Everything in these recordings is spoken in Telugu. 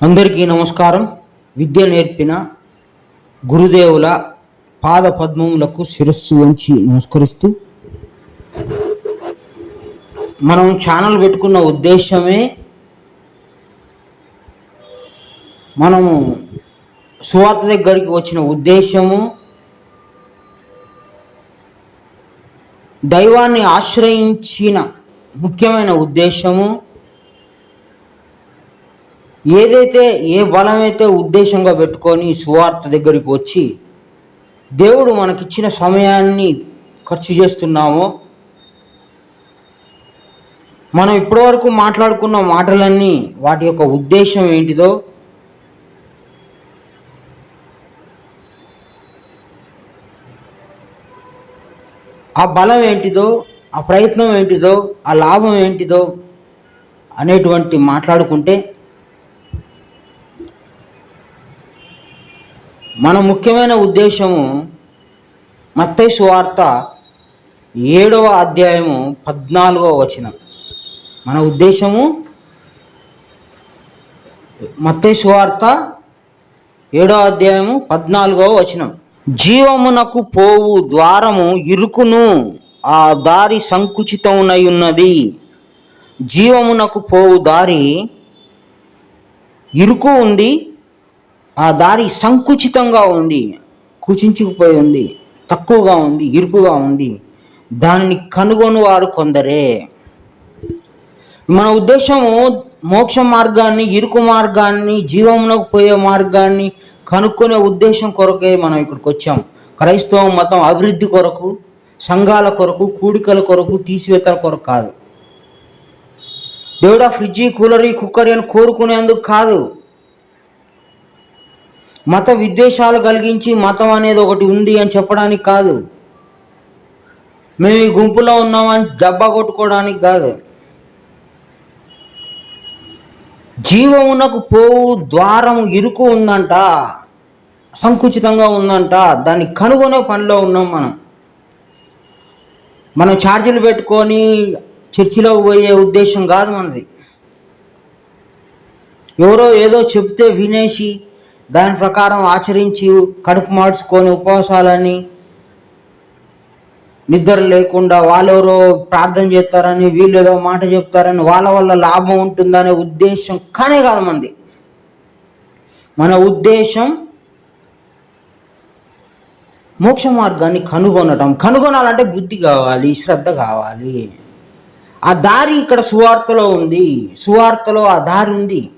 అందరికీ నమస్కారం. విద్య నేర్పిన గురుదేవుల పాద పద్మములకు శిరస్సు వంచి నమస్కరిస్తూ మనం ఛానల్ పెట్టుకున్న ఉద్దేశమే మనము సువార్త దగ్గరికి వచ్చిన ఉద్దేశము దైవాన్ని ఆశ్రయించిన ముఖ్యమైన ఉద్దేశము ఏదైతే ఏ బలమైతే ఉద్దేశంగా పెట్టుకొని సువార్త దగ్గరికి వచ్చి దేవుడు మనకిచ్చిన సమయాన్ని ఖర్చు చేస్తున్నామో మనం ఇప్పటివరకు మాట్లాడుకున్న మాటలన్నీ వాటి యొక్క ఉద్దేశం ఏంటిదో ఆ బలం ఏంటిదో ఆ ప్రయత్నం ఏంటిదో ఆ లాభం ఏంటిదో అనేటువంటి మాట్లాడుకుంటే మన ముఖ్యమైన ఉద్దేశము మత్తయి సువార్త ఏడవ అధ్యాయము పద్నాలుగవ వచనం. మన ఉద్దేశము మత్తయి సువార్త ఏడవ అధ్యాయము పద్నాలుగవ వచనం. జీవమునకు పోవు ద్వారము ఇరుకును ఆ దారి సంకుచితమునై ఉన్నది జీవమునకు పోవు దారి ఇరుకు ఉంది ఆ దారి సంకుచితంగా ఉంది కుచించుకుపోయి ఉంది తక్కువగా ఉంది ఇరుకుగా ఉంది. దానిని కనుగొని వారు కొందరే. మన ఉద్దేశము మోక్ష మార్గాన్ని ఇరుకు మార్గాన్ని జీవమునకు పోయే మార్గాన్ని కనుక్కునే ఉద్దేశం కొరకే మనం ఇక్కడికి వచ్చాం. క్రైస్తవ మతం అభివృద్ధి కొరకు సంఘాల కొరకు కూడికల కొరకు తీసివేతల కొరకు కాదు. దేవుడా ఫ్రిడ్జి కూలరీ కుక్కరీ అని కోరుకునేందుకు కాదు. మత విద్వేషాలు కలిగించి మతం అనేది ఒకటి ఉంది అని చెప్పడానికి కాదు. మేము ఈ గుంపులో ఉన్నామని డబ్బా కొట్టుకోవడానికి కాదు. జీవమునకు పోవు ద్వారము ఇరుకు ఉందంట. సంకుచితంగా ఉందంట. దాన్ని కనుగొనే పనిలో ఉన్నాం మనం. మనం ఛార్జీలు పెట్టుకొని చర్చిలో పోయే ఉద్దేశం కాదు మనది. ఎవరో ఏదో చెప్తే వినేసి దాని ప్రకారం ఆచరించి కడుపు మార్చుకొని ఉపవాసాలని నిద్ర లేకుండా వాళ్ళెవరో ప్రార్థన చేస్తారని వీళ్ళు ఏదో మాట చెప్తారని వాళ్ళ వల్ల లాభం ఉంటుందనే ఉద్దేశం కానే కాదు మంది. మన ఉద్దేశం మోక్ష మార్గాన్ని కనుగొనటం. కనుగొనాలంటే బుద్ధి కావాలి శ్రద్ధ కావాలి. ఆ దారి ఇక్కడ సువార్తలో ఉంది. సువార్తలో ఆ దారి ఉంది.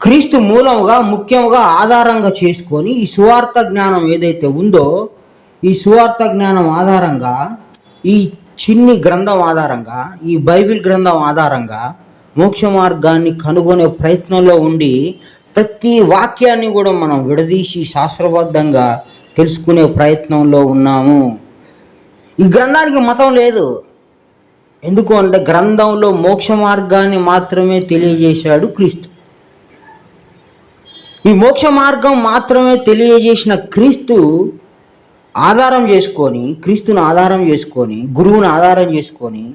క్రీస్తు మూలముగా ముఖ్యముగా ఆధారంగా చేసుకొని ఈ సువార్త జ్ఞానం ఏదైతే ఉందో ఈ సువార్త జ్ఞానం ఆధారంగా ఈ చిన్ని గ్రంథం ఆధారంగా ఈ బైబిల్ గ్రంథం ఆధారంగా మోక్ష మార్గాన్ని కనుగొనే ప్రయత్నంలో ఉండి ప్రతి వాక్యాన్ని కూడా మనం విడదీసి శాస్త్రబద్ధంగా తెలుసుకునే ప్రయత్నంలో ఉన్నాము. ఈ గ్రంథానికి మతం లేదు. ఎందుకు అంటే గ్రంథంలో మోక్ష మార్గాన్ని మాత్రమే తెలియజేశాడు క్రీస్తు. ఈ మోక్ష మార్గం మాత్రమే తెలియజేసిన క్రీస్తు ఆధారం చేసుకొని క్రీస్తుని ఆధారం చేసుకొని గురువుని ఆధారం చేసుకొని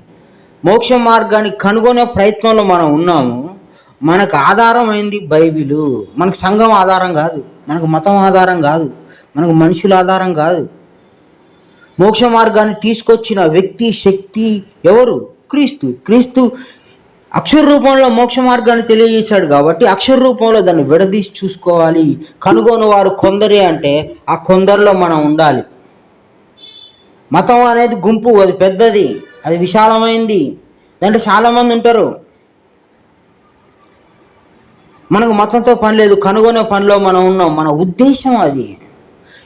మోక్ష మార్గాన్ని కనుగొనే ప్రయత్నంలో మనం ఉన్నాము. మనకు ఆధారమైంది బైబిలు. మనకు సంఘం ఆధారం కాదు. మనకు మతం ఆధారం కాదు. మనకు మనుషుల ఆధారం కాదు. మోక్ష మార్గాన్ని తీసుకొచ్చిన వ్యక్తి శక్తి ఎవరు? క్రీస్తు. క్రీస్తు అక్షర రూపంలో మోక్ష మార్గాన్ని తెలియజేశాడు కాబట్టి అక్షర రూపంలో దాన్ని విడదీసి చూసుకోవాలి. కనుగొని వారు కొందరే అంటే ఆ కొందరిలో మనం ఉండాలి. మతం అనేది గుంపు అది పెద్దది అది విశాలమైంది. దాంట్లో చాలామంది ఉంటారు. మనకు మతంతో పని లేదు కనుగొనే పనిలో మనం ఉన్నాం. మన ఉద్దేశం అది.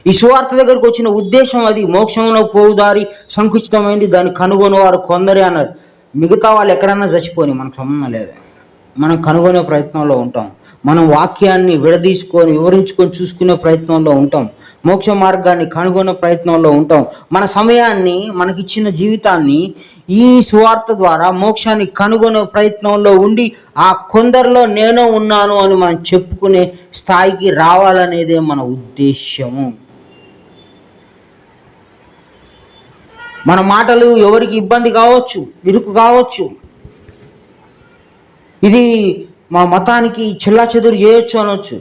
ఈ సువార్త దగ్గరకు వచ్చిన ఉద్దేశం అది. మోక్షంలో పోవుదారి సంకుచితమైంది దాన్ని కనుగొని వారు కొందరే అన్నారు. మిగతా వాళ్ళు ఎక్కడన్నా చచ్చిపోని మనకు సంబంధం లేదు. మనం కనుగొనే ప్రయత్నంలో ఉంటాం. మనం వాక్యాన్ని విడదీసుకొని వివరించుకొని చూసుకునే ప్రయత్నంలో ఉంటాం. మోక్ష మార్గాన్ని కనుగొనే ప్రయత్నంలో ఉంటాం. మన సమయాన్ని మనకిచ్చిన జీవితాన్ని ఈ సువార్త ద్వారా మోక్షాన్ని కనుగొనే ప్రయత్నంలో ఉండి ఆ కొందరిలో నేను ఉన్నాను అని మనం చెప్పుకునే స్థాయికి రావాలనేదే మన ఉద్దేశ్యము. మన మాటలు ఎవరికి ఇబ్బంది కావచ్చు ఇరుకు కావచ్చు. ఇది మా మతానికి చెల్లా చెదురు చేయొచ్చు అనొచ్చు.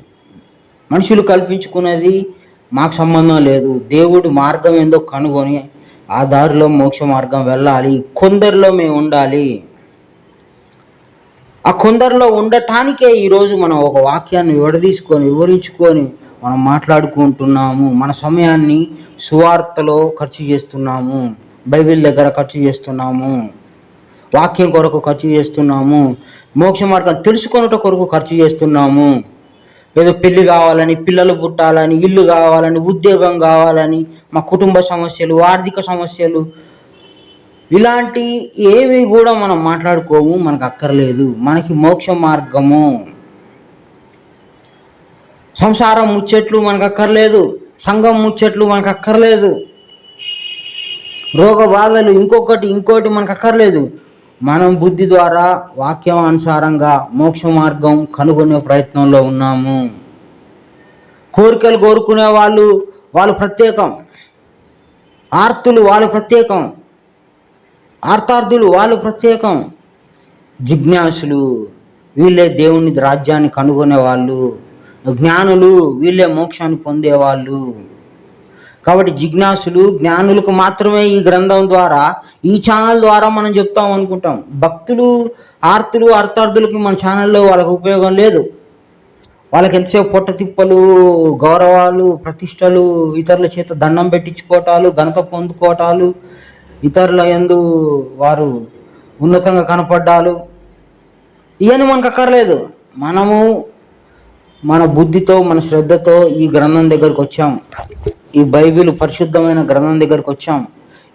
మనుషులు కల్పించుకున్నది మాకు సంబంధం లేదు. దేవుడి మార్గం ఏందో కనుగొని ఆ దారిలో మోక్ష మార్గం వెళ్ళాలి. కొందరిలో మేము ఉండాలి. ఆ కొందరిలో ఉండటానికే ఈరోజు మనం ఒక వాక్యాన్ని విడదీసుకొని వివరించుకొని మనం మాట్లాడుకుంటున్నాము. మన సమయాన్ని సువార్తలో ఖర్చు చేస్తున్నాము. బైబిల్ దగ్గర ఖర్చు చేస్తున్నాము. వాక్యం కొరకు ఖర్చు చేస్తున్నాము. మోక్ష మార్గం తెలుసుకొనుట కొరకు ఖర్చు చేస్తున్నాము. ఏదో పెళ్ళి కావాలని పిల్లలు పుట్టాలని ఇల్లు కావాలని ఉద్యోగం కావాలని మా కుటుంబ సమస్యలు ఆర్థిక సమస్యలు ఇలాంటి ఏవి కూడా మనం మాట్లాడుకోము మనకు అక్కర్లేదు. మనకి మోక్ష మార్గము. సంసారం ముచ్చట్లు మనకు అక్కర్లేదు. సంఘం ముచ్చట్లు మనకు అక్కర్లేదు. రోగ బాధలు ఇంకొకటి ఇంకోటి మనకు అక్కర్లేదు మనం బుద్ధి ద్వారా వాక్యం అనుసారంగా మోక్ష మార్గం కనుగొనే ప్రయత్నంలో ఉన్నాము. కోరికలు కోరుకునే వాళ్ళు వాళ్ళు ప్రత్యేకం. ఆర్తులు వాళ్ళు ప్రత్యేకం. ఆర్తార్థులు వాళ్ళు ప్రత్యేకం. జిజ్ఞాసులు వీళ్ళే దేవుని రాజ్యాన్ని కనుగొనే వాళ్ళు జ్ఞానులు వీళ్ళే మోక్షాన్ని పొందేవాళ్ళు. కాబట్టి జిజ్ఞాసులు జ్ఞానులకు మాత్రమే ఈ గ్రంథం ద్వారా ఈ ఛానల్ ద్వారా మనం చెప్తాం అనుకుంటాం. భక్తులు ఆర్తులు అర్థార్థులకి మన ఛానల్లో వాళ్ళకి ఉపయోగం లేదు. వాళ్ళకి ఎంతసేపు పొట్ట తిప్పలు గౌరవాలు ప్రతిష్టలు ఇతరుల చేత దండం పెట్టించుకోవటాలు ఘనత పొందుకోవటాలు ఇతరుల ఎందు వారు ఉన్నతంగా కనపడ్డాలు. ఇవన్నీ మనకు అక్కర్లేదు. మనము మన బుద్ధితో మన శ్రద్ధతో ఈ గ్రంథం దగ్గరకు వచ్చాం. ఈ బైబిల్ పరిశుద్ధమైన గ్రంథం దగ్గరకు వచ్చాం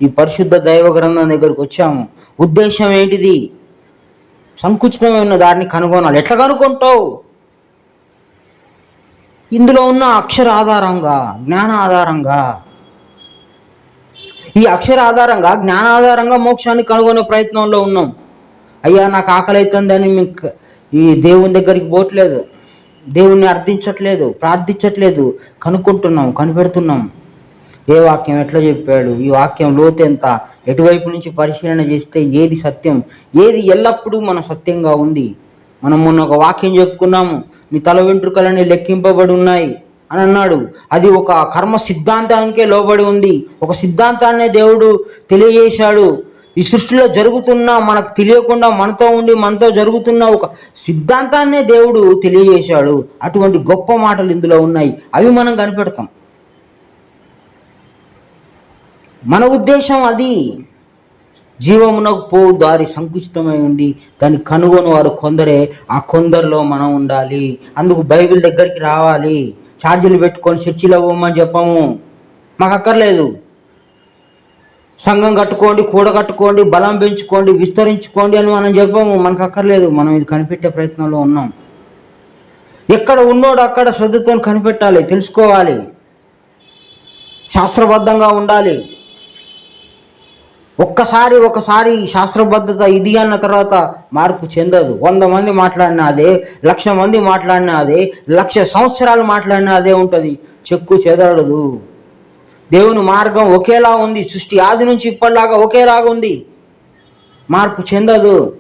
ఈ పరిశుద్ధ దైవ గ్రంథం దగ్గరకు వచ్చాము. ఉద్దేశం ఏంటిది? సంకుచితమైన దాన్ని కనుగొనాలి. ఎట్లా కనుక్కుంటావు ఇందులో ఉన్న అక్షర ఆధారంగా జ్ఞాన ఆధారంగా. ఈ అక్షర ఆధారంగా జ్ఞాన ఆధారంగా మోక్షాన్ని కనుగొనే ప్రయత్నంలో ఉన్నాం. అయ్యా నాకు ఆకలి అవుతుందని మీకు ఈ దేవుని దగ్గరికి పోవట్లేదు. దేవుణ్ణి అర్థించట్లేదు ప్రార్థించట్లేదు. కనుక్కుంటున్నాం కనిపెడుతున్నాం. ఏ వాక్యం ఎట్లా చెప్పాడు? ఈ వాక్యం లోతు ఎంత? ఎటువైపు నుంచి పరిశీలన చేస్తే ఏది సత్యం? ఏది ఎల్లప్పుడూ మన సత్యంగా ఉంది? మనం మొన్న ఒక వాక్యం చెప్పుకున్నాము నీ తల వెంట్రుకలనే లెక్కింపబడి ఉన్నాయి అని అన్నాడు. అది ఒక కర్మ సిద్ధాంతానికే లోబడి ఉంది. ఒక సిద్ధాంతాన్నే దేవుడు తెలియజేశాడు. ఈ సృష్టిలో జరుగుతున్న మనకు తెలియకుండా మనతో ఉండి మనతో జరుగుతున్న ఒక సిద్ధాంతాన్నే దేవుడు తెలియజేశాడు. అటువంటి గొప్ప మాటలు ఇందులో ఉన్నాయి. అవి మనం కనిపెడతాం. మన ఉద్దేశం అది. జీవమునకు పో దారి సంకుచితమై ఉంది. దాన్ని కనుగొని వారు కొందరే ఆ కొందరిలో మనం ఉండాలి. అందుకు బైబిల్ దగ్గరికి రావాలి. ఛార్జీలు పెట్టుకొని చర్చిలో పోమని చెప్పము. మాకు అక్కర్లేదు. సంఘం కట్టుకోండి కూడ కట్టుకోండి బలం పెంచుకోండి విస్తరించుకోండి అని మనం చెప్పాము. మనకు అక్కర్లేదు మనం ఇది కనిపెట్టే ప్రయత్నంలో ఉన్నాం. ఎక్కడ ఉన్నోడు అక్కడ శ్రద్ధతో కనిపెట్టాలి తెలుసుకోవాలి. శాస్త్రబద్ధంగా ఉండాలి. ఒక్కసారి ఒకసారి శాస్త్రబద్ధత ఇది అన్న తర్వాత మార్పు చెందదు. వంద మంది మాట్లాడినా అదే లక్ష మంది మాట్లాడినా అదే లక్ష సంవత్సరాలు మాట్లాడినా అదే ఉంటుంది. చెక్కు చెదరదు. దేవుని మార్గం ఒకేలా ఉంది. సృష్టి ఆది నుంచి ఇప్పటిలాగా ఒకేలాగా ఉంది. మార్పు చెందదు.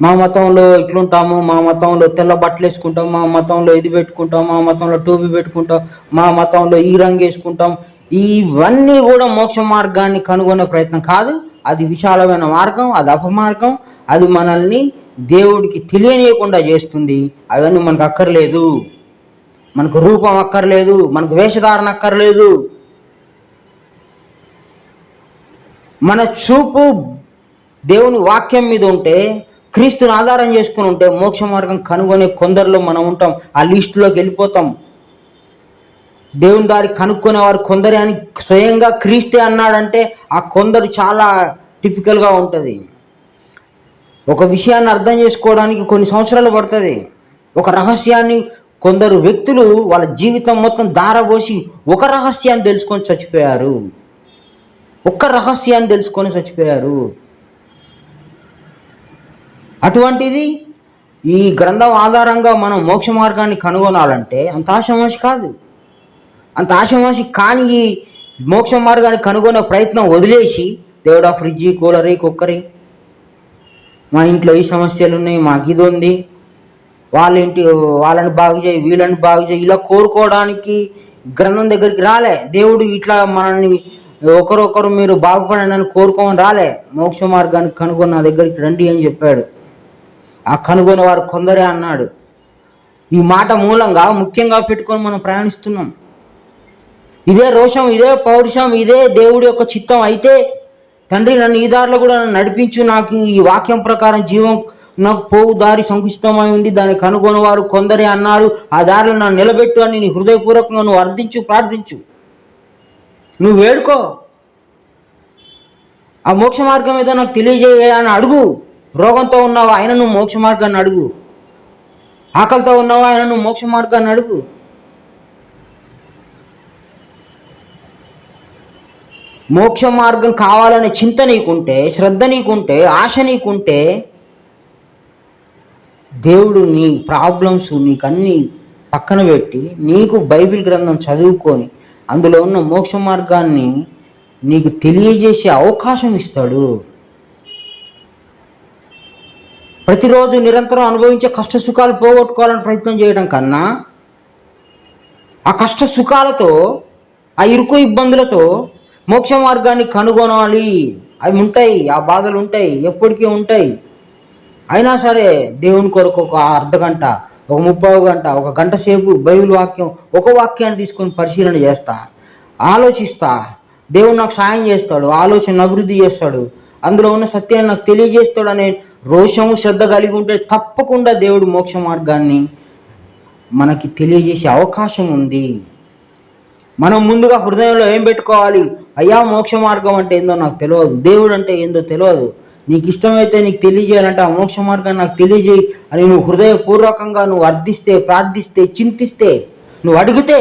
మా మతంలో ఇట్లుంటాము మా మతంలో తెల్ల బట్టలు వేసుకుంటాం మా మతంలో ఇది పెట్టుకుంటాం మా మతంలో టోపీ పెట్టుకుంటాం మా మతంలో ఈ రంగు వేసుకుంటాం. ఇవన్నీ కూడా మోక్ష మార్గాన్ని కనుగొనే ప్రయత్నం కాదు. అది విశాలమైన మార్గం అది అపమార్గం అది మనల్ని దేవుడికి తెలియనియకుండా చేస్తుంది. అవన్నీ మనకు అక్కర్లేదు. మనకు రూపం అక్కర్లేదు మనకు వేషధారణ అక్కర్లేదు. మన చూపు దేవుని వాక్యం మీద ఉంటే క్రీస్తుని ఆధారం చేసుకుని ఉంటే మోక్ష మార్గం కనుగొనే కొందరిలో మనం ఉంటాం. ఆ లిస్టులోకి వెళ్ళిపోతాం. దేవుని దారి కనుక్కునే వారు కొందరే అని స్వయంగా క్రీస్తే అన్నాడంటే ఆ కొందరు చాలా టిపికల్గా ఉంటుంది. ఒక విషయాన్ని అర్థం చేసుకోవడానికి కొన్ని సంవత్సరాలు పడుతుంది. ఒక రహస్యాన్ని కొందరు వ్యక్తులు వాళ్ళ జీవితం మొత్తం దారబోసి ఒక రహస్యాన్ని తెలుసుకొని చచ్చిపోయారు. ఒక్క రహస్యాన్ని తెలుసుకొని చచ్చిపోయారు. అటువంటిది ఈ గ్రంథం ఆధారంగా మనం మోక్ష మార్గాన్ని కనుగొనాలంటే అంత ఆశమాషి కాదు. అంత ఆశమాషి కాని ఈ మోక్ష మార్గాన్ని కనుగొనే ప్రయత్నం వదిలేసి దేవుడా ఫ్రిడ్జి కూలరే కుక్కరి మా ఇంట్లో ఈ సమస్యలు ఉన్నాయి మాకు ఇది ఉంది వాళ్ళ ఇంటి వాళ్ళని బాగు చేయి వీళ్ళని బాగు చేయి ఇలా కోరుకోవడానికి గ్రంథం దగ్గరికి రాలే. దేవుడు ఇట్లా మనల్ని ఒకరొకరు మీరు బాగుపడండి అని కోరుకోమని రాలే. మోక్ష మార్గాన్ని కనుగొన్న దగ్గరికి రండి అని చెప్పాడు. ఆ కనుగొని వారు కొందరే అన్నాడు. ఈ మాట మూలంగా ముఖ్యంగా పెట్టుకొని మనం ప్రయాణిస్తున్నాం. ఇదే రోషం ఇదే పౌరుషం ఇదే దేవుడి యొక్క చిత్తం అయితే తండ్రి నన్ను ఈ దారిలో కూడా నన్ను నడిపించు నాకు ఈ వాక్యం ప్రకారం జీవం నాకు పోవు దారి సంకుచితమై ఉంది దాన్ని కనుగొనవారు కొందరే అన్నారు. ఆ దారిలో నన్ను నిలబెట్టు అని నీ హృదయపూర్వకంగా నువ్వు అర్థించు ప్రార్థించు. నువ్వు వేడుకో. ఆ మోక్ష మార్గం ఏదో నాకు తెలియజేయ అని అడుగు. రోగంతో ఉన్నావా? ఆయన నువ్వు మోక్ష మార్గాన్ని అడుగు. ఆకలితో ఉన్నావా? ఆయన నువ్వు మోక్ష మార్గాన్ని అడుగు. మోక్ష మార్గం కావాలనే చింత నీకుంటే శ్రద్ధ నీకుంటే ఆశ నీకుంటే దేవుడు నీ ప్రాబ్లమ్స్ నీకు అన్నీ పక్కన పెట్టి నీకు బైబిల్ గ్రంథం చదువుకొని అందులో ఉన్న మోక్ష మార్గాన్ని నీకు తెలియజేసే అవకాశం ఇస్తాడు. ప్రతిరోజు నిరంతరం అనుభవించే కష్ట సుఖాలు పోగొట్టుకోవాలని ప్రయత్నం చేయడం కన్నా ఆ కష్ట సుఖాలతో ఆ ఇరుకు ఇబ్బందులతో మోక్ష మార్గాన్ని కనుగొనాలి. అవి ఉంటాయి ఆ బాధలు ఉంటాయి ఎప్పటికీ ఉంటాయి. అయినా సరే దేవుని కొరకు ఒక అర్ధ గంట ఒక ముప్పై గంట ఒక గంట సేపు బైబిల్ వాక్యం ఒక వాక్యాన్ని తీసుకొని పరిశీలన చేస్తా ఆలోచిస్తా. దేవుడు నాకు సాయం చేస్తాడు ఆలోచన అభివృద్ధి చేస్తాడు. అందులో ఉన్న సత్యాన్ని నాకు తెలియజేస్తాడు అనే రోషము శ్రద్ధ కలిగి ఉంటే తప్పకుండా దేవుడు మోక్ష మార్గాన్ని మనకి తెలియజేసే అవకాశం ఉంది. మనం ముందుగా హృదయంలో ఏం పెట్టుకోవాలి? అయ్యా మోక్ష మార్గం అంటే ఏందో నాకు తెలియదు. దేవుడు అంటే ఏందో తెలియదు. నీకు ఇష్టమైతే నీకు తెలియజేయాలంటే ఆ మోక్ష మార్గాన్ని నాకు తెలియజేయి. అని నువ్వు హృదయపూర్వకంగా నువ్వు అర్థిస్తే ప్రార్థిస్తే చింతిస్తే నువ్వు అడిగితే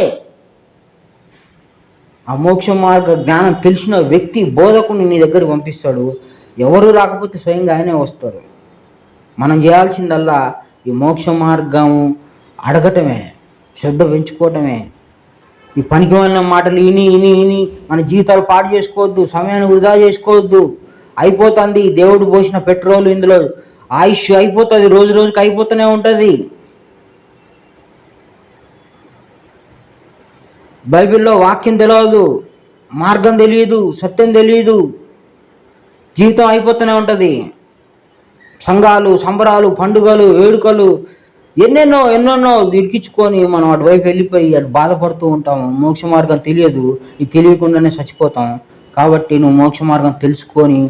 ఆ మోక్ష మార్గ జ్ఞానం తెలిసిన వ్యక్తి బోధకుని నీ దగ్గర పంపిస్తాడు. ఎవరు రాకపోతే స్వయంగా ఆయనే వస్తారు మనం చేయాల్సిందల్లా ఈ మోక్ష మార్గం అడగటమే శ్రద్ధ పెంచుకోవటమే. ఈ పనికి వెళ్ళిన మాటలు ఇని ఇని ఇని మన జీవితాలు పాడు చేసుకోవద్దు సమయాన్ని వృధా చేసుకోవద్దు. అయిపోతుంది. దేవుడు పోసిన పెట్రోల్ ఇందులో ఆయుష్ అయిపోతుంది. రోజు రోజుకి అయిపోతూనే ఉంటుంది. బైబిల్లో వాక్యం తెలియదు మార్గం తెలియదు సత్యం తెలియదు జీవితం అయిపోతూనే ఉంటుంది. సంఘాలు సంబరాలు పండుగలు వేడుకలు ఎన్నెన్నో ఎన్నెన్నో ఇరికించుకొని మనం అటువైపు వెళ్ళిపోయి అటు బాధపడుతూ ఉంటాము మోక్ష మార్గం తెలియదు. ఇది తెలియకుండానే చచ్చిపోతాం. కాబట్టి నువ్వు మోక్ష మార్గం తెలుసుకొని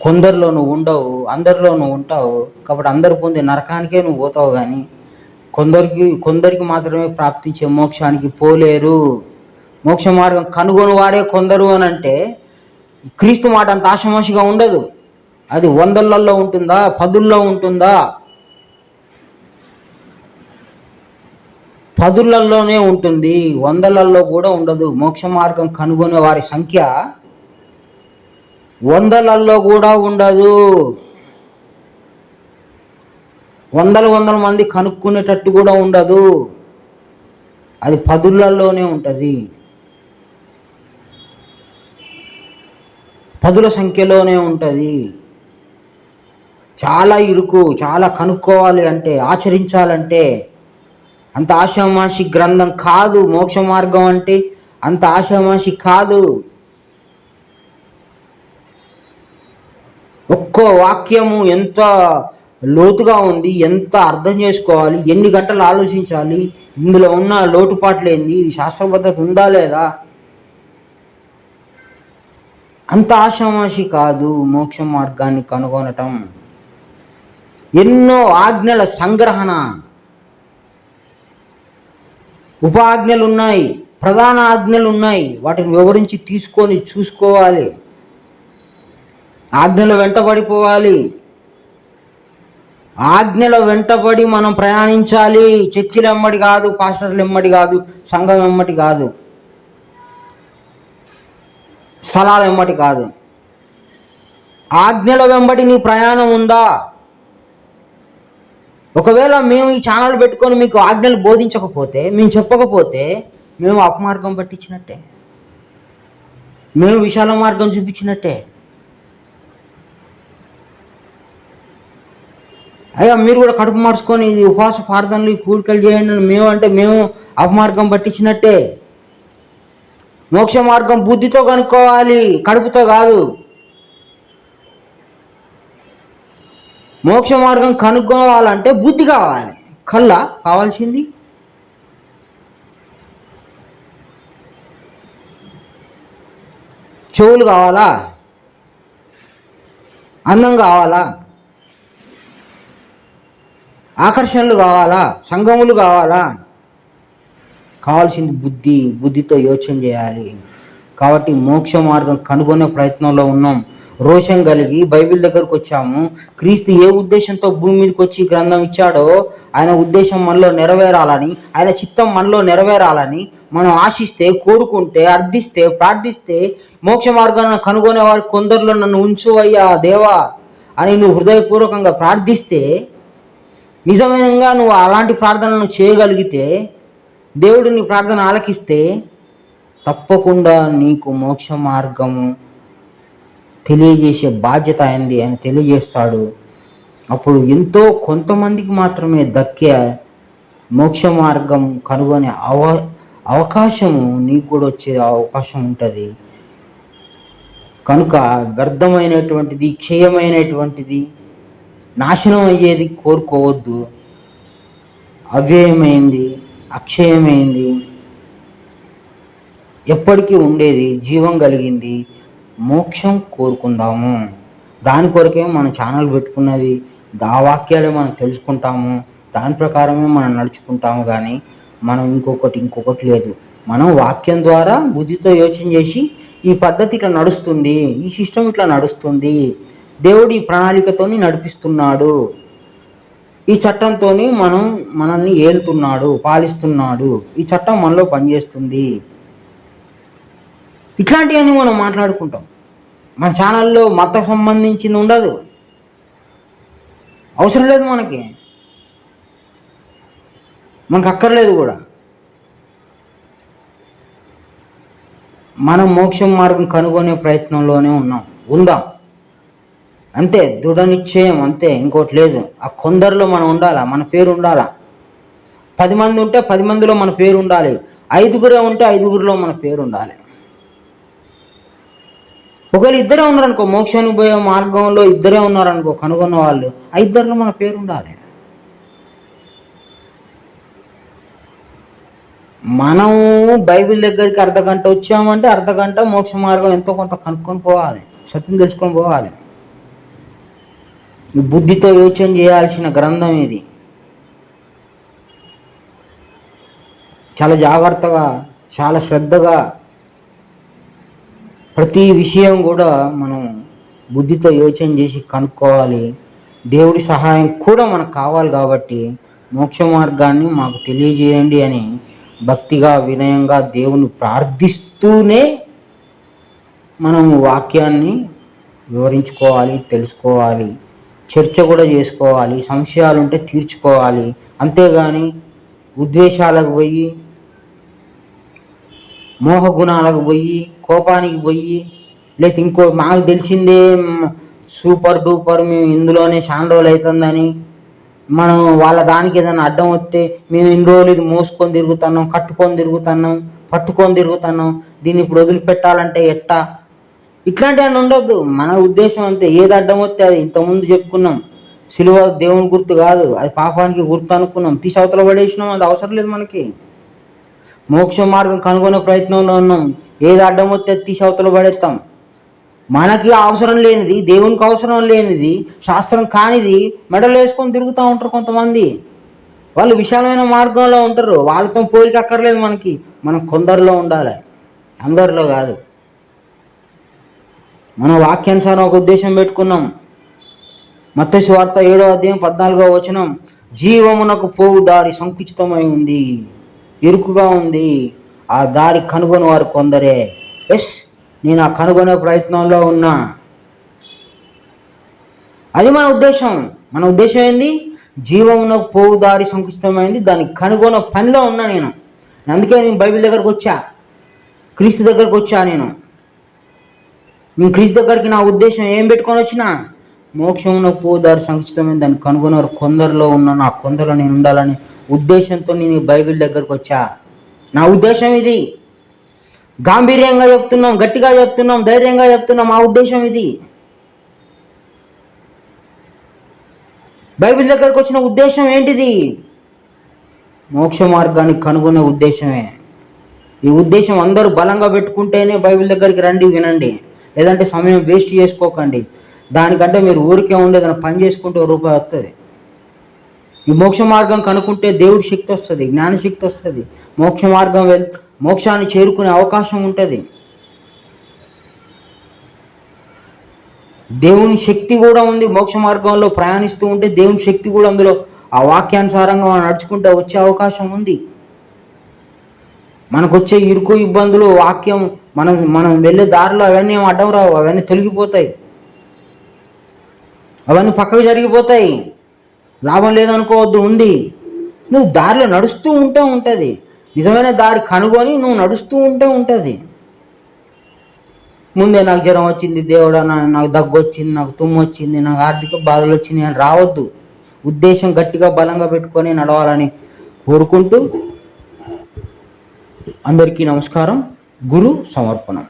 కొందరిలో నువ్వు ఉండవు అందరిలో నువ్వు ఉంటావు. కాబట్టి అందరు పొందే నరకానికే నువ్వు పోతావు కానీ కొందరికి కొందరికి మాత్రమే ప్రాప్తించే మోక్షానికి పోలేరు. మోక్ష మార్గం కనుగొనువాడే కొందరు అని అంటే క్రీస్తు మాట అంత ఆశమాషిగా ఉండదు. అది వందలల్లో ఉంటుందా పదుల్లో ఉంటుందా? పదులల్లోనే ఉంటుంది వందలల్లో కూడా ఉండదు. మోక్ష మార్గం కనుగొనే వారి సంఖ్య వందలల్లో కూడా ఉండదు. వందల వందల మంది కనుక్కునేటట్టు కూడా ఉండదు. అది పదులల్లోనే ఉంటుంది. పదుల సంఖ్యలోనే ఉంటుంది. చాలా ఇరుకు చాలా కనుక్కోవాలి అంటే ఆచరించాలంటే అంత ఆషామాషి గ్రంథం కాదు. మోక్ష మార్గం అంటే అంత ఆషామాషి కాదు. ఒక్కో వాక్యము ఎంత లోతుగా ఉంది ఎంత అర్థం చేసుకోవాలి ఎన్ని గంటలు ఆలోచించాలి ఇందులో ఉన్న లోటుపాట్లు ఏంది ఇది శాస్త్రబద్ధత ఉందా లేదా? అంత ఆషామాషి కాదు మోక్ష మార్గాన్ని కనుగొనటం. ఎన్నో ఆజ్ఞల సంగ్రహణ. ఉపాజ్ఞలు ఉన్నాయి ప్రధాన ఆజ్ఞలు ఉన్నాయి వాటిని వివరించి తీసుకొని చూసుకోవాలి. ఆజ్ఞలు వెంటబడిపోవాలి. ఆజ్ఞల వెంటబడి మనం ప్రయాణించాలి. చర్చిలు ఎమ్మడి కాదు పాస్టర్లు ఎమ్మడి కాదు సంఘం ఎమ్మటి కాదు. స్థలాలు ఎమ్మటి కాదు. ఆజ్ఞల వెంబడి నీ ప్రయాణం ఉందా? ఒకవేళ మేము ఈ ఛానల్ పెట్టుకొని మీకు ఆజ్ఞలు బోధించకపోతే మేము చెప్పకపోతే మేము అపమార్గం పట్టించినట్టే. మేము విశాల మార్గం చూపించినట్టే. అయ్యా మీరు కూడా కడుపు మార్చుకొని ఇది ఉపవాస ప్రార్థనలు ఈ కూడికలు చేయండి. మేము అంటే మేము అపమార్గం పట్టించినట్టే. మోక్ష మార్గం బుద్ధితో కనుక్కోవాలి కడుపుతో కాదు. మోక్ష మార్గం కనుక్కోవాలంటే బుద్ధి కావాలి. కళ్ళ కావాల్సింది. చెవులు కావాలా? అందం కావాలా? ఆకర్షణలు కావాలా? సంఘములు కావాలా? కావాల్సింది బుద్ధి బుద్ధితో యోచన చేయాలి. కాబట్టి మోక్ష మార్గం కనుగొనే ప్రయత్నంలో ఉన్నాం. రోషం కలిగి బైబిల్ దగ్గరకు వచ్చాము. క్రీస్తు ఏ ఉద్దేశంతో భూమి మీదకి వచ్చి గ్రంథం ఇచ్చాడో ఆయన ఉద్దేశం మనలో నెరవేరాలని ఆయన చిత్తం మనలో నెరవేరాలని మనం ఆశిస్తే కోరుకుంటే అర్థిస్తే ప్రార్థిస్తే మోక్ష మార్గాన్ని కనుగొనే వారి కొందరిలో నన్ను ఉంచు అయ్యా దేవా అని నువ్వు హృదయపూర్వకంగా ప్రార్థిస్తే నిజంగా నువ్వు అలాంటి ప్రార్థనలు చేయగలిగితే దేవుడు నీ ప్రార్థన ఆలకిస్తే తప్పకుండా నీకు మోక్ష మార్గము తెలియజేసే బాధ్యత అయింది అని తెలియజేస్తాడు. అప్పుడు ఎంతో కొంతమందికి మాత్రమే దక్కే మోక్ష మార్గం కనుగొనే అవ అవకాశము నీకు కూడా వచ్చే అవకాశం ఉంటుంది. కనుక వ్యర్థమైనటువంటిది క్షయమైనటువంటిది నాశనం అయ్యేది కోరుకోవద్దు. అవ్యయమైంది అక్షయమైంది. ఎప్పటికీ ఉండేది జీవం కలిగింది మోక్షం కోరుకుందాము. దాని కొరకే మనం ఛానల్ పెట్టుకున్నది ఆ వాక్యాలే మనం తెలుసుకుంటాము దాని ప్రకారమే మనం నడుచుకుంటాము కానీ మనం ఇంకొకటి ఇంకొకటి లేదు. మనం వాక్యం ద్వారా బుద్ధితో యోచన చేసి ఈ పద్ధతి ఇట్లా నడుస్తుంది ఈ సిస్టమ్ ఇట్లా నడుస్తుంది. దేవుడు ఈ ప్రణాళికతోని నడిపిస్తున్నాడు. ఈ చట్టంతో మనం మనల్ని ఏలుతున్నాడు పాలిస్తున్నాడు. ఈ చట్టం మనలో పనిచేస్తుంది. ఇట్లాంటివన్నీ మనం మాట్లాడుకుంటాం. మన ఛానల్లో మతకు సంబంధించింది ఉండదు. అవసరం లేదు మనకి. మనకు అక్కర్లేదు కూడా. మనం మోక్షం మార్గం కనుగొనే ప్రయత్నంలోనే ఉన్నాం. ఉందాం. అంతే దృఢ నిశ్చయం అంతే ఇంకోటి లేదు. ఆ కొందరిలో మనం ఉండాలా? మన పేరు ఉండాలా? పది మంది ఉంటే పది మందిలో మన పేరు ఉండాలి. ఐదుగురే ఉంటే ఐదుగురిలో మన పేరు ఉండాలి. ఒకవేళ ఇద్దరే ఉన్నారనుకో మోక్షానికి పోయే మార్గంలో ఇద్దరే ఉన్నారనుకో కనుగొన్న వాళ్ళు ఆ ఇద్దరిలో మన పేరు ఉండాలి. మనం బైబిల్ దగ్గరికి అర్ధ గంట వచ్చామంటే అర్ధ గంట మోక్ష మార్గం ఎంతో కొంత కనుక్కొని పోవాలి. సత్యం తెలుసుకొని పోవాలి. బుద్ధితో యోచన చేయాల్సిన గ్రంథం ఇది. చాలా జాగ్రత్తగా చాలా శ్రద్ధగా ప్రతి విషయం కూడా మనం బుద్ధితో యోచన చేసి కనుక్కోవాలి. దేవుడి సహాయం కూడా మనకు కావాలి కాబట్టి మోక్ష మార్గాన్ని మాకు తెలియజేయండి అని భక్తిగా వినయంగా దేవుని ప్రార్థిస్తూనే మనం వాక్యాన్ని వివరించుకోవాలి తెలుసుకోవాలి. చర్చ కూడా చేసుకోవాలి సంశయాలు ఉంటే తీర్చుకోవాలి. అంతేగాని ఉద్వేషాలకు పోయి మోహగుణాలకు పోయి కోపానికి పోయి లేకపోతే ఇంకో మాకు తెలిసిందే సూపర్ డూపర్ మేము ఇందులోనే షాండోలు అవుతుందని మనం వాళ్ళ దానికి ఏదైనా అడ్డం వస్తే మేము ఇన్ని రోజులు ఇది మోసుకొని తిరుగుతున్నాం కట్టుకొని తిరుగుతున్నాం పట్టుకొని తిరుగుతున్నాం దీన్ని ఇప్పుడు వదిలిపెట్టాలంటే ఎట్టా? ఇట్లాంటివన్నీ ఉండొద్దు. మన ఉద్దేశం అంతే. ఏది అడ్డం వస్తే అది ఇంతకుముందు చెప్పుకున్నాం. సిలువ దేవుని గుర్తు కాదు. అది పాపానికి గుర్తు అనుకున్నాం. తీసి అవతల పడేసినాం. అది అవసరం లేదు మనకి. మోక్ష మార్గం కనుగొనే ప్రయత్నంలో ఉన్నాం. ఏది అడ్డం వస్తే అది తీసి అవతల పడేస్తాం. మనకి అవసరం లేనిది దేవునికి అవసరం లేనిది శాస్త్రం కానిది మెడలు వేసుకొని తిరుగుతూ ఉంటారు కొంతమంది. వాళ్ళు విశాలమైన మార్గంలో ఉంటారు. వాళ్ళతో పోలిక అక్కర్లేదు మనకి. మనం కొందరిలో ఉండాలి. అందరిలో కాదు. మన వాక్యానుసారం ఒక ఉద్దేశం పెట్టుకున్నాం. మత్స్య వార్త ఏడో అధ్యాయం పద్నాలుగో వచనం జీవమునకు పోవు దారి సంకుచితమై ఉంది ఇరుకుగా ఉంది. ఆ దారి కనుగొని వారు కొందరే. ఎస్ నేను ఆ కనుగొనే ప్రయత్నంలో ఉన్నా. అది మన ఉద్దేశం. మన ఉద్దేశం ఏంది? జీవమునకు పోవు దారి సంకుచితమైంది దాన్ని కనుగొనే పనిలో ఉన్నా నేను. అందుకే నేను బైబిల్ దగ్గరకు వచ్చా. క్రీస్తు దగ్గరకు వచ్చా నేను. నేను క్రీస్తు దగ్గరికి నా ఉద్దేశం ఏం పెట్టుకొని వచ్చిన మోక్షమున పోదారు సంక్షితమైన దాన్ని కనుగొన్నారు. కొందరిలో ఉన్న నా కొందరిలో నేను ఉండాలని ఉద్దేశంతో నేను బైబిల్ దగ్గరకు వచ్చా. నా ఉద్దేశం ఇది. గాంభీర్యంగా చెప్తున్నాం గట్టిగా చెప్తున్నాం ధైర్యంగా చెప్తున్నాం. మా ఉద్దేశం ఇది. బైబిల్ దగ్గరకు వచ్చిన ఉద్దేశం ఏంటిది? మోక్ష మార్గాన్ని కనుగొనే ఉద్దేశమే. ఈ ఉద్దేశం అందరూ బలంగా పెట్టుకుంటేనే బైబిల్ దగ్గరికి రండి వినండి. లేదంటే సమయం వేస్ట్ చేసుకోకండి. దానికంటే మీరు ఊరికే ఉండి ఏదైనా పని చేసుకుంటే రూపాయి వస్తుంది ఈ మోక్ష మార్గం కనుక్కుంటే దేవుడి శక్తి వస్తుంది జ్ఞానశక్తి వస్తుంది. మోక్ష మార్గం వెళ్ మోక్షాన్ని చేరుకునే అవకాశం ఉంటుంది. దేవుని శక్తి కూడా ఉంది మోక్ష మార్గంలో ప్రయాణిస్తూ ఉంటే దేవుని శక్తి కూడా అందులో ఆ వాక్యానుసారంగా నడుచుకుంటే వచ్చే అవకాశం ఉంది. మనకు వచ్చే ఇరుకు ఇబ్బందులు వాక్యం మనం మనం వెళ్ళే దారిలో అవన్నీ అడ్డం రావు అవన్నీ తొలగిపోతాయి. అవన్నీ పక్కకు జరిగిపోతాయి. లాభం లేదనుకోవద్దు ఉంది. నువ్వు దారిలో నడుస్తూ ఉంటే ఉంటుంది. నిజమైన దారి కనుగొని నువ్వు నడుస్తూ ఉంటే ఉంటుంది. ముందే నాకు జ్వరం వచ్చింది దేవుడా నాకు దగ్గు వచ్చింది నాకు తుమ్ము వచ్చింది నాకు ఆర్థిక బాధలు వచ్చింది అని రావద్దు. ఉద్దేశం గట్టిగా బలంగా పెట్టుకొని నడవాలని కోరుకుంటూ అందరికీ నమస్కారం. గురు సమర్పణం.